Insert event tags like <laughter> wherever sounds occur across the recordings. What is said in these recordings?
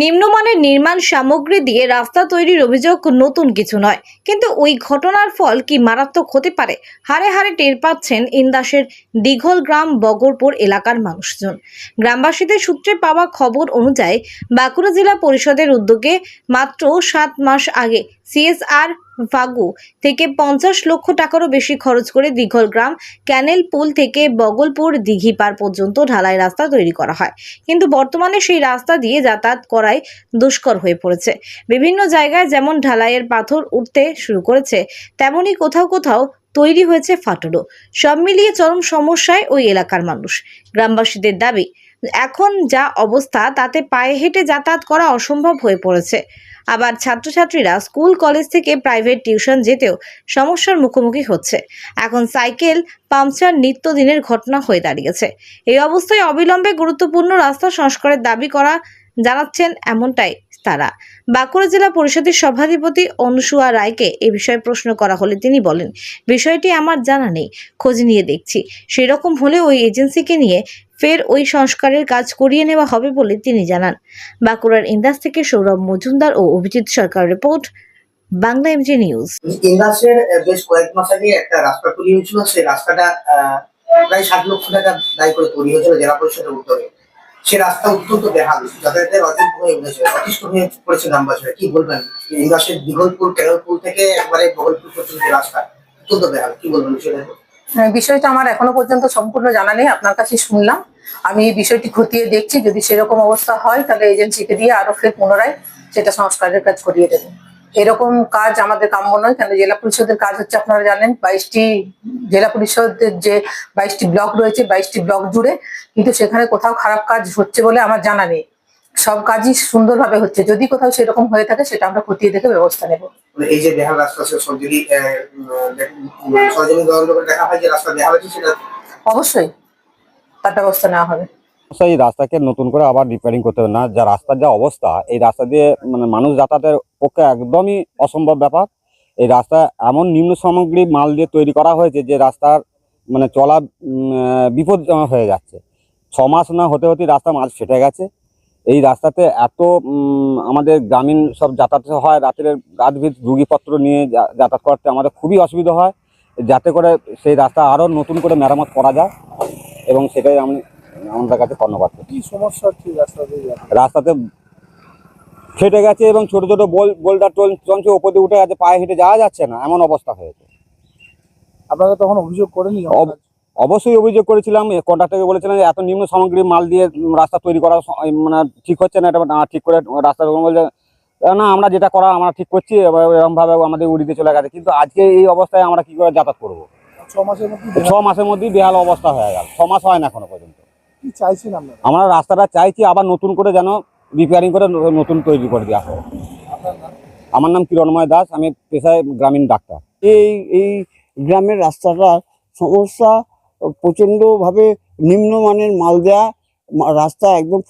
নিম্নমানের নির্মাণ সামগ্রী দিয়ে রাস্তা তৈরির অভিযোগ নতুন কিছু নয়। কিন্তু ওই ঘটনার ফল কি মারাত্মক হতে পারে? হারে হারে টের পাচ্ছেন ইন্দাসের দীঘল গ্রাম বগরপুর এলাকার মানুষজন। গ্রামবাসীদের সূত্রে পাওয়া খবর অনুযায়ী বাঁকুড়া জেলা পরিষদের উদ্যোগে মাত্র সাত মাস আগে সিএসআর ফাগু থেকে পঞ্চাশ লক্ষ টাকারও বেশি খরচ করে দীঘল গ্রাম ক্যানেল পুল থেকে বগলপুর দিঘিপাড় পর্যন্ত ঢালাই রাস্তা তৈরি করা হয়। কিন্তু বর্তমানে সেই রাস্তা দিয়ে যাতায়াত করাই দুষ্কর হয়ে পড়েছে। বিভিন্ন জায়গায় যেমন ঢালাইয়ের পাথর উঠতে শুরু করেছে, তেমনি কোথাও কোথাও তৈরি হয়েছে ফাটলও। সব মিলিয়ে চরম সমস্যায় ওই এলাকার মানুষ। গ্রামবাসীদের দাবি এখন যা অবস্থা, তাতে পায়ে হেঁটে যাতায়াত করা অসম্ভব হয়ে পড়েছে। আবার ছাত্রছাত্রীরা স্কুল, কলেজ থেকে প্রাইভেট টিউশন যেতেও সমস্যার মুখোমুখি হচ্ছে। এখন সাইকেল, পাংচার নিত্যদিনের ঘটনা হয়ে দাঁড়িয়েছে। এই অবস্থায় অবিলম্বে গুরুত্বপূর্ণ রাস্তা সংস্কারের দাবি করা জানাচ্ছেন এমনটাই তারা। বাঁকুড়া জেলা পরিষদের সভাধিপতি অনুসুয়া রায়কে এ বিষয়ে প্রশ্ন করা হলে তিনি বলেন, বিষয়টি আমার জানা নেই, খোঁজ নিয়ে দেখছি। সেরকম হলে ওই এজেন্সিকে নিয়ে ফের ওই সংস্কারের কাজ করিয়ে নেওয়া হবে বলে তিনি জানান। বাঁকুড়ার ইন্দাস থেকে সৌরভ মজুমদার ও Abhijit Sarkar report Bangla MG news ইন্দাসের বেশ কয়েক মাস আগে একটা রাস্তা তৈরি হয়েছিল। সেই রাস্তাটা আহ, প্রায় ষাট লক্ষ টাকা দায়ী করে তৈরি হয়েছিল জেলা পরিষদের উত্তরে। সে রাস্তা অত্যন্ত বেহাল। যাতায়াতের অযোগ্য হয়ে উঠেছে অতিষ্ঠ হয়ে পড়েছে গ্রামবাসীরা কি বলবেন? ইন্দাসের দীঘলপুর কেরলপুর থেকে একবারে বগলপুর পর্যন্ত রাস্তা অত্যন্ত বেহাল। কি বলবেন সেটা বিষয়টা আমার এখনও পর্যন্ত সম্পূর্ণ জানা নেই আপনার কাছে শুনলাম। আমি এই বিষয়টি খতিয়ে দেখছি যদি সেরকম অবস্থা হয় তাহলে এজেন্সিকে দিয়ে আরও ফের পুনরায় সেটা সংস্কারের কাজ করিয়ে দেবো। এরকম কাজ আমাদের কাম্য নয় কেন জেলা পরিষদের কাজ হচ্ছে আপনারা জানেন বাইশটি জেলা পরিষদের যে বাইশটি ব্লক রয়েছে বাইশটি ব্লক জুড়ে কিন্তু সেখানে কোথাও খারাপ কাজ হচ্ছে বলে আমার জানা নেই। সব কাজই সুন্দরভাবে হচ্ছে যদি কোথাও সেরকম হয়ে থাকে সেটা আমরা খতিয়ে দেখে ব্যবস্থা নেব। মানে এই যে বেহাল রাস্তা সব যদি আহ, উম, দেখ- হয় যে রাস্তা বেহাল আছে সেটা অবশ্যই। তার ব্যবস্থা নেওয়া হবে। এই রাস্তাকে নতুন করে আবার রিপেয়ারিং করতে হবে না, যা রাস্তার যা অবস্থা, এই রাস্তা দিয়ে মানে মানুষ যাতায়াতের পক্ষে একদমই অসম্ভব ব্যাপার। এই রাস্তা এমন নিম্ন সামগ্রী মাল দিয়ে তৈরি করা হয়েছে যে রাস্তার মানে চলা বিপজ্জনক হয়ে যাচ্ছে। ছ মাস না হতে হতে রাস্তা মাঝ ফেটে গেছে। এই রাস্তাতে এত আমাদের গ্রামীণ সব যাতায়াত হয়, রাতের রাত ভিত রুগীপত্র নিয়ে যাতায়াত করতে আমাদের খুবই অসুবিধা হয়। যাতে করে সেই রাস্তা আরও নতুন করে মেরামত করা যায়। এবং সেটাই আমি আমাদের কাছে ধন্যবাদ। কি সমস্যা হচ্ছে এই রাস্তা রাস্তাতে ফেটে গেছে এবং ছোট ছোট বোল বোল্ডার টোল চঞ্চে ওপর দিয়ে উঠে গেছে পায়ে হেঁটে যাওয়া যাচ্ছে না এমন অবস্থা হয়েছে। আপনারা তখন অভিযোগ করেনি অব- অবশ্যই অভিযোগ করেছিলাম কন্ট্রাক্টরকে বলেছিলাম যে এত নিম্ন সামগ্রী মাল দিয়ে রাস্তা তৈরি করা মানে ঠিক হচ্ছে না এটা না ঠিক করে রাস্তা বলছে না আমরা যেটা করা আমরা ঠিক করছি এবার এরকম আমাদের উড়িতে চলে গেছে কিন্তু আজকে এই অবস্থায় আমরা কি করে যাতায়াত করব? ছ মাসের মধ্যে ছ মাসের মধ্যেই বেহাল অবস্থা হয়ে গেল। ছ মাস হয় না এখনও পর্যন্ত। কি চাইছেন আমরা রাস্তাটা চাইছি আবার নতুন করে যেন রিপেয়ারিং করে নতুন তৈরি করে দেওয়া হয় আমার নাম কিরণময় দাস আমি পেশায় গ্রামীণ ডাক্তার। এই এই গ্রামের রাস্তাটার সমস্যা প্রচণ্ডভাবে নিম্নমানের মাল দেয়া রাস্তা একদম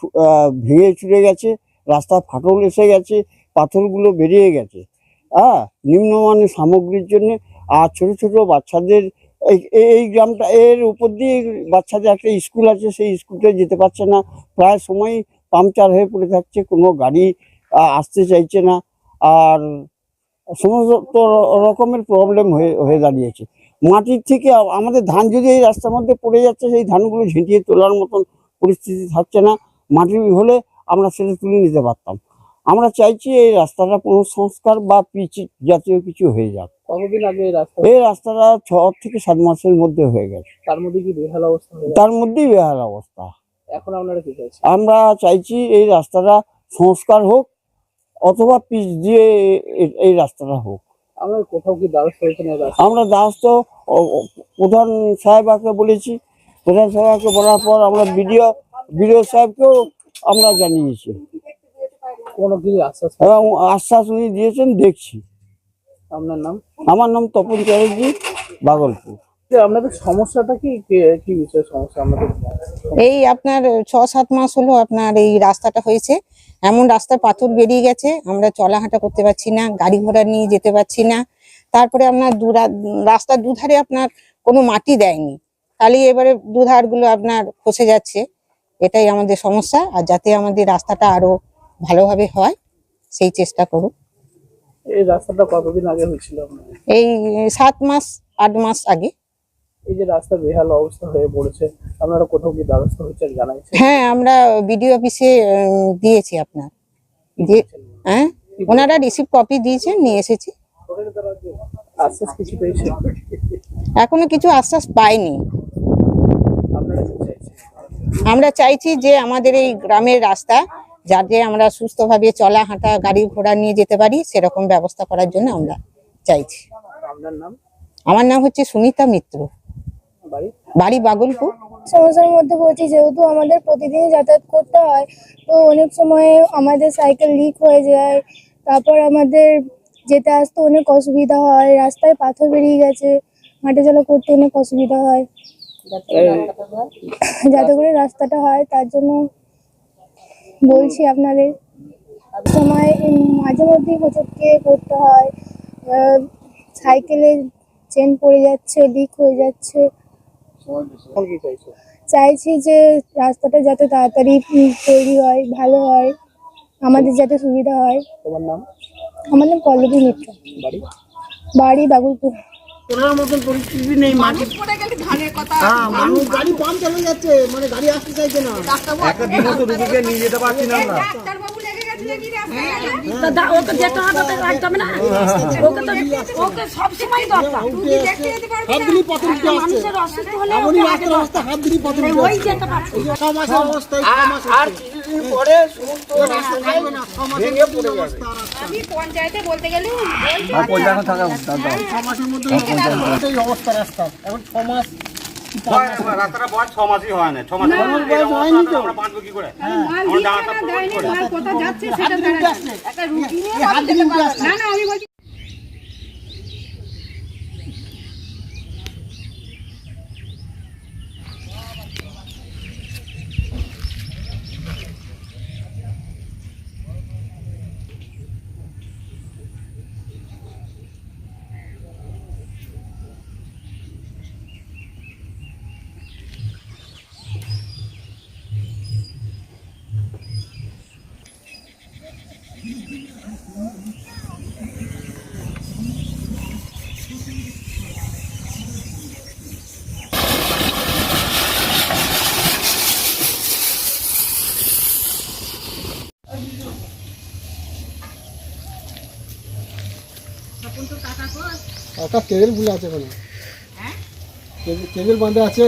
ভেঙে চুড়ে গেছে রাস্তা ফাটল এসে গেছে পাথরগুলো বেরিয়ে গেছে। হ্যাঁ নিম্নমানের সামগ্রীর জন্য আর ছোট ছোট বাচ্চাদের এই- গ্রামটা, এর উপর দিয়ে বাচ্চাদের একটা স্কুল আছে, সেই স্কুলটা যেতে পারছে না। প্রায় সময় পাংচার হয়ে পড়ে থাকছে, কোনো গাড়ি আসতে চাইছে না। আর সমস্ত রকমের প্রবলেম হয়ে হয়ে দাঁড়িয়েছে। মাটির থেকে আমাদের ধান যদি এই রাস্তার মধ্যে পড়ে যাচ্ছে, সেই ধানগুলো ঝেঁটিয়ে তোলার মতন পরিস্থিতি থাকছে না। মাটি হলে আমরা সেটা তুলে নিতে পারতাম। আমরা চাইছি এই রাস্তাটা পুনঃসংস্কার বা পিচ জাতীয় কিছু হয়ে যাক। কতদিন আগে এই রাস্তা এই রাস্তাটা ছ থেকে সাত মাসের মধ্যে হয়ে গেছে। তার মধ্যে কি বেহাল অবস্থা হয়ে গেছে? তার মধ্যেই বেহাল অবস্থা। এখন আপনারা কি চাইছেন? আমরা চাইছি এই রাস্তাটা সংস্কার হোক অথবা পিচ দিয়ে এ- এই রাস্তাটা হোক। আমরা কোথাও কি এই রাস্তা আমরা দাস তো ও- ও- প্রধান সাহেবাকে বলেছি। প্রধান সাহেবকে বলার পর আমরা বিডিও বিডিও সাহেবকেও আমরা জানিয়েছি। কোনো কি আশ্বাস? এবং আশ্বাস উনি দিয়েছেন দেখছি। আপনার নাম? আমার নাম তপন চ্যাটার্জি, বাগলপুর। আপনাদের সমস্যাটা বিষয় সমস্যা আমাদের এই আপনার ছ, সাত মাস হলো আপনার এই রাস্তাটা হয়েছে। এমন রাস্তায় পাথর বেরিয়ে গেছে, আমরা চলাহাঁটা করতে পারছি না, গাড়ি ঘোড়া নিয়ে যেতে পারছি না। তারপরে আপনার দুরা- রাস্তার দুধারে আপনার কোনো মাটি দেয়নি। তাহলে এবারে দুধারগুলো আপনার খসে যাচ্ছে। এটাই আমাদের সমস্যা, আর যাতে আমাদের রাস্তাটা আরও ভালোভাবে হয়, সেই চেষ্টা করুক এই রাস্তাটা কতদিন আগে হয়েছিল এই সাত মাস আট মাস আগে। এই যে রাস্তা বেহাল অবস্থা হয়ে পড়েছে আপনারা কোথাও কি ব্যবস্থা হচ্ছে জানাইছে হ্যাঁ আমরা বিডিও অফিসে দিয়েছি আপনার। হ্যাঁ? ওনারা রিসিভ কপি দিয়েছেন নিয়ে এসেছি। আশ্বাস কিছু পেয়েছে এখনও কিছু আশ্বাস পাইনি। আমরা চাইছি যে আমাদের এই গ্রামের রাস্তা যাতে আমরা সুস্থভাবে চলা হাঁটা গাড়ি ঘোড়া নিয়ে যেতে পারি সেরকম ব্যবস্থা করার জন্য আমরা চাইছি। আমার নাম হচ্ছে সুমিতা মিত্র। বাড়ি? বাড়ি বাগলপুর। সমস্যার মধ্যে পড়ছি যেহেতু আমাদের প্রতিদিনই যাতায়াত করতে হয় তো অনেক সময় আমাদের সাইকেল লিক হয়ে যায় তারপর আমাদের যেতে আসতে অনেক অসুবিধা হয় রাস্তায় পাথর বেরিয়ে গেছে হাঁটা চলা করতে অনেক অসুবিধা হয়। যাতে করে রাস্তাটা হয় তার জন্য বলছি আপনাদের সময় মাঝে মধ্যেই হোঁচটকে করতে হয়। সাইকেলে চেন পড়ে যাচ্ছে লিক হয়ে যাচ্ছে। চাইছো চাইছি যে রাস্তাটা যাতে তাড়াতাড়ি তৈরি হয় ভালো হয় আমাদের যাতে সুবিধা হয়। তোমার নাম? আমার নাম পল্লবী মিত্র। বাড়ি? বাড়ি বাগুলপুর তোলার মতন পরিস্থিতি নেই মাটি। হ্যাঁ মানুষ গাড়ি পাম্প চলে যাচ্ছে মানে গাড়ি আসতে চাইছে না। একটা দিন মতো রুগীকে নিয়ে যেতে পারছি না আমরা। ওকে যেতে হবে রাখতে হবে না? ওকে তো ওকে সবসময় দরকার। মানুষের অসুস্থ হলে ওই যেতে পারছে। আর কিছুদিন পরে সমস্ত না মধ্যে এই অবস্থা রাস্তা। এখন ছ রাস্তাটা বয়স ছ মাসই হয় না। ছ মধ্যে আমরা কি করে? আমরা ডাঙাটা হাত দিলি উঠে আসছে এই হাত দিলি উঠে আসছে একটা কেবেল ভুলে আছে কোনো কেবেল বাঁধা আছে।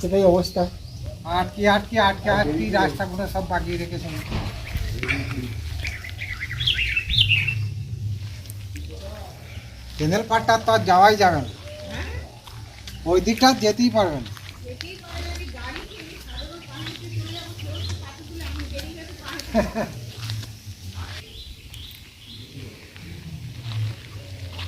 সেটাই অবস্থা। আটকে আটকে আটকে আটকে রাস্তাগুলো সব বাগিয়ে রেখেছে। ক্যানেল পাড়টা তো আর যাওয়াই যাবে না। ওই দিকটা যেতেই <laughs>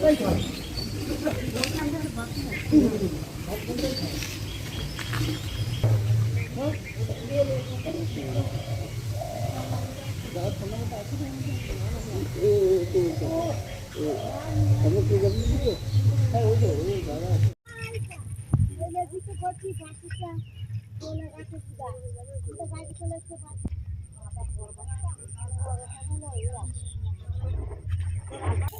どうしたらいいの?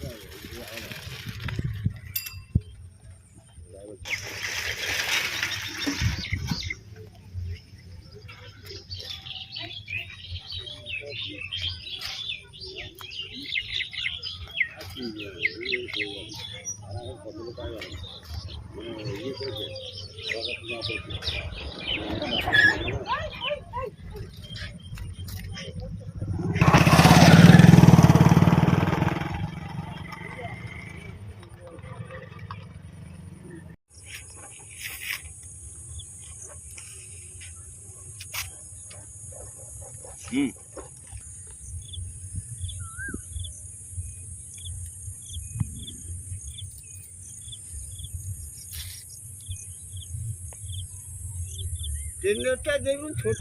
这儿有一只 ট্রেনটা দেখুন ছোট